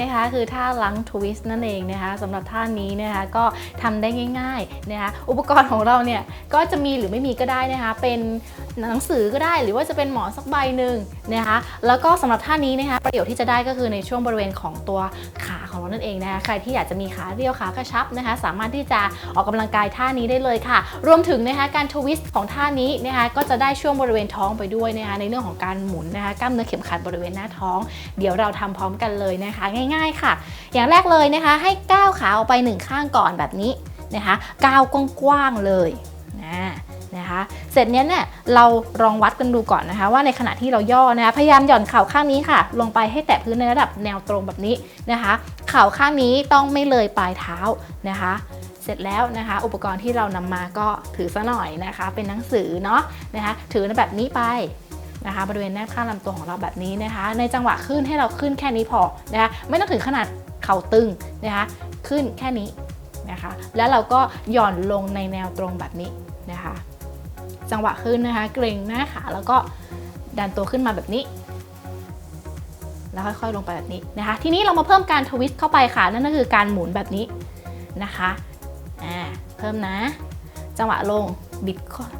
นะคะคือท่าลังทวิสต์นั่นเองนะคะสำหรับท่านี้นะคะก็ทำได้ง่ายๆนะคะอุปกรณ์ของเราเนี่ยก็จะมีหรือไม่มีก็ได้นะคะเป็นหนังสือก็ได้หรือว่าจะเป็นหมอนสักใบหนึ่งนะคะแล้วก็สำหรับท่านี้นะคะประโยชน์ที่จะได้ก็คือในช่วงบริเวณของตัวขา ของเรานั่นเองนะคะใครที่อยากจะมีขาเรียวขากระชับนะคะ สามารถที่จะออกกำลังกายท่านี้ได้เลยค่ะ รวมถึงนะคะการทวิสต์ของท่านี้นะคะก็จะได้ช่วงบริเวณท้องไปด้วยนะคะในเรื่องของการหมุนนะคะกล้ามเนื้อเข็มขัดบริเวณหน้าท้อง เดี๋ยวเราทำพร้อมกันเลยนะคะ ง่าย ๆค่ะ อย่างแรกเลยนะคะ ให้ก้าวขาออกไปหนึ่งข้างก่อนแบบนี้นะคะก้าวกว้างๆเลยนะ เสร็จเนี้ยเนี่ยเราลองวัดกันดูก่อนนะคะ ว่าในขณะที่เราย่อนะคะพยายามหย่อนเข่าข้างนี้ค่ะ ลงไปให้แตะพื้นในระดับแนวตรงแบบนี้นะคะ เข่าข้างนี้ต้องไม่เลยปลายเท้านะคะเสร็จแล้วนะคะ อุปกรณ์ที่เรานำมาก็ถือซะหน่อยนะคะ เป็นหนังสือเนาะนะคะ ถือแบบนี้ไปนะคะ บริเวณแนบข้างลำตัวของเราแบบนี้นะคะ ในจังหวะขึ้นให้เราขึ้นแค่นี้พอนะคะไม่ต้องถึงขนาดเข่าตึงนะคะ ขึ้นแค่นี้นะคะ แล้วเราก็หย่อนลงในแนวตรงแบบนี้นะคะ จังหวะขึ้นนะคะ เกรงหน้าขาแล้วก็ดันตัวขึ้นมาแบบนี้ แล้วค่อยๆลงไปแบบนี้นะคะ ทีนี้เรามาเพิ่มการทวิสต์เข้าไปค่ะ นั่นก็คือการหมุนแบบนี้นะคะอ่าเพิ่มนะ จังหวะลงบิด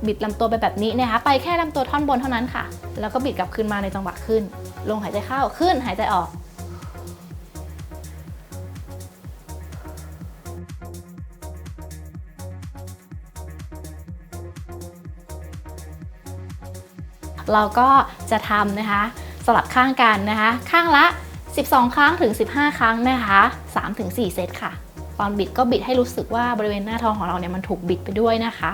บิดลำตัวไปแบบนี้นะคะ ไปแค่ลำตัวท่อนบนเท่านั้นค่ะ แล้วก็บิดกลับขึ้นมาในจังหวะขึ้น ลงหายใจเข้าขึ้นหายใจออก เราก็จะทำนะคะ สลับข้างกันนะคะ ข้างละ 12 ครั้งถึง 15 ครั้งนะคะ 3-4 เซตค่ะ ตอนบิดก็บิดให้รู้สึกว่าบริเวณหน้าท้องของเราเนี่ยมันถูกบิดไปด้วยนะคะ